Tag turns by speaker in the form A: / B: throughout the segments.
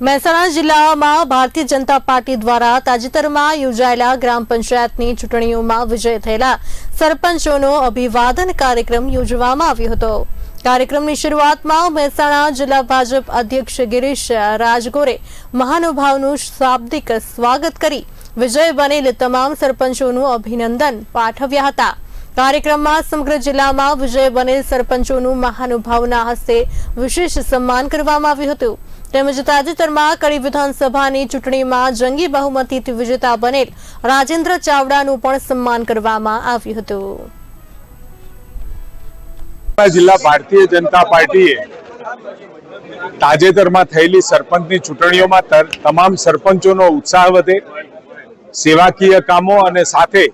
A: મહેસાણા જિલ્લામાં ભારતીય જનતા પાર્ટી દ્વારા તાજેતરમાં યોજાયેલા ગ્રામ પંચાયતની ચૂંટણીઓમાં વિજય થયેલા સરપંચોનો અભિવાદન કાર્યક્રમ યોજવામાં આવ્યો હતો. કાર્યક્રમની શરૂઆતમાં મહેસાણા જિલ્લા ભાજપ અધ્યક્ષ ગિરીશ રાજગોરે મહાનુભાવનું શાબ્દિક સ્વાગત કરી વિજય બનેલ તમામ સરપંચોનું અભિનંદન પાઠવ્યા હતા. કાર્યક્રમમાં સમગ્ર જિલ્લામાં વિજય બનેલ સરપંચોનું મહાનુભાવના હસ્તે વિશેષ સન્માન કરવામાં આવ્યું હતું. તેમજ તાજેતરમાં કડી વિધાનસભાની ચૂંટણીમાં જંગી બહુમતીથી વિજેતા બનેલ રાજેન્દ્ર ચાવડાનું પણ સન્માન કરવામાં આવ્યું હતું.
B: જિલ્લા ભારતીય જનતા પાર્ટીએ તાજેતરમાં થયેલી સરપંચની ચૂંટણીઓમાં તમામ સરપંચોનો ઉત્સાહ વધે, સેવાકીય કામો અને સાથે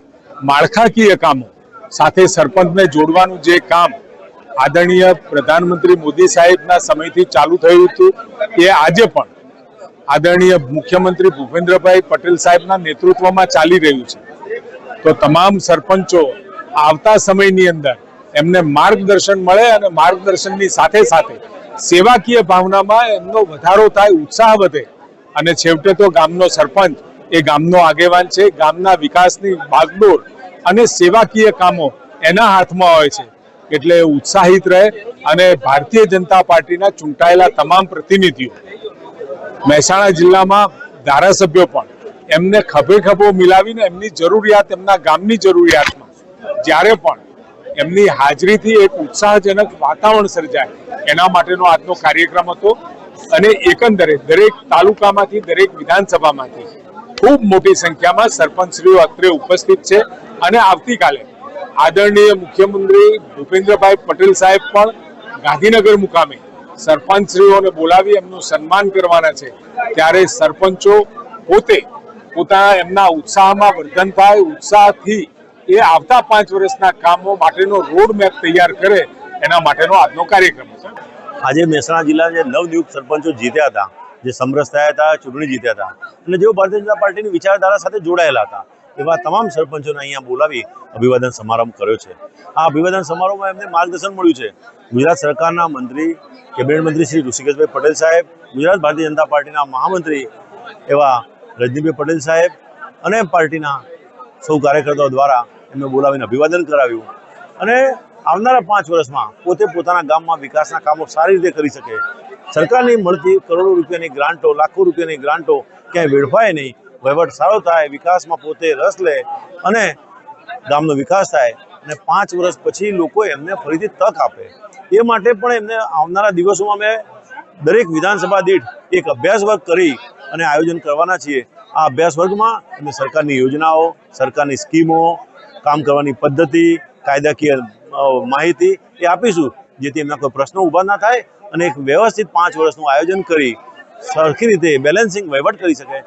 B: માળખાકીય કામો સાથે સરપંચને જોડવાનું જે કામ આદરણીય પ્રધાનમંત્રી મોદી સાહેબના સમયથી ચાલુ થયું હતું એ આજે પણ આદરણીય મુખ્યમંત્રી ભૂપેન્દ્રભાઈ પટેલ સાહેબના નેતૃત્વમાં ચાલી રહ્યું છે. તો તમામ સરપંચો આવતા સમયની અંદર એમને માર્ગદર્શન મળે અને માર્ગદર્શનની સાથે સાથે સેવાકીય ભાવનામાં એમનો વધારો થાય, ઉત્સાહ વધે. અને છેવટે તો ગામનો સરપંચ એ ગામનો આગેવાન છે. ગામના વિકાસની બાગડોર અને સેવાકીય કામો એના હાથમાં હોય છે. એટલે ઉત્સાહિત રહે અને ભારતીય જનતા પાર્ટીના ચૂંટાયેલા તમામ પ્રતિનિધિઓ, મહેસાણા જિલ્લામાં ધારાસભ્યો પણ, એમને ખભે ખભો મિલાવીને એમની જરૂરિયાત, એમના ગામની જરૂરિયાતમાં, જ્યારે પણ એમની હાજરીથી એક ઉત્સાહજનક વાતાવરણ સર્જાય, એના માટેનો આજનો કાર્યક્રમ હતો. અને એકંદરે દરેક તાલુકામાંથી, દરેક વિધાનસભામાંથી ખૂબ મોટી સંખ્યામાં સરપંચશ્રીઓ અત્રે ઉપસ્થિત છે. અને આવતીકાલે આદરણીય મુખ્યમંત્રી ભૂપેન્દ્રભાઈ પટેલ સાહેબ પણ ગાંધીનગર મુકામે સરપંચશ્રીઓને બોલાવી એમનું સન્માન કરવાના છે. ત્યારે સરપંચો પોતે પોતાના એમના ઉત્સાહમાં વર્ધન થાય, ઉત્સાહથી એ આવતા પાંચ વર્ષના કામો માટેનો રોડ મેપ તૈયાર કરે એના માટેનો આજનો કાર્યક્રમ છે.
C: આજે મહેસાણા જિલ્લાના જે નવનિયુક્ત સરપંચો જીત્યા હતા, જે સમરસ થયા હતા, ચૂંટણી જીત્યા હતા, અને જેઓ ભારતીય જનતા પાર્ટીની વિચારધારા સાથે જોડાયેલા હતા. એવા તમામ સરપંચોને અહીંયા બોલાવી અભિવાદન સમારંભ કર્યો છે. આ અભિવાદન સમારોહમાં એમને માર્ગદર્શન મળ્યું છે. ગુજરાત સરકારના મંત્રી, કેબિનેટ મંત્રી શ્રી ઋષિકેશભાઈ પટેલ સાહેબ, ગુજરાત ભારતીય જનતા પાર્ટીના મહામંત્રી એવા રજનીભાઈ પટેલ સાહેબ અને પાર્ટીના સૌ કાર્યકર્તાઓ દ્વારા એમને બોલાવીને અભિવાદન કરાવ્યું. અને આવનારા પાંચ વર્ષમાં પોતે પોતાના ગામમાં વિકાસના કામો સારી રીતે કરી શકે. સરકારની મળતી કરોડો રૂપિયાની ગ્રાન્ટો, લાખો રૂપિયાની ગ્રાન્ટો ક્યાંય વેડફાય નહીં. વહીવટ સારો થાય, વિકાસમાં પોતે રસ લે અને ગામનો વિકાસ થાય અને પાંચ વર્ષ પછી લોકો એમને ફરીથી તક આપે. એ માટે પણ એમને આવનારા દિવસોમાં અમે દરેક વિધાનસભા દીઠ એક અભ્યાસ વર્ગ કરી અને આયોજન કરવાના છીએ. આ અભ્યાસ વર્ગમાં અમે સરકારની યોજનાઓ, સરકારની સ્કીમો, કામ કરવાની પદ્ધતિ, કાયદાકીય માહિતી એ આપીશું, જેથી એમના કોઈ પ્રશ્નો ઊભા ના થાય અને એક વ્યવસ્થિત પાંચ વર્ષનું આયોજન કરી સરખી રીતે બેલેન્સિંગ વહીવટ કરી શકે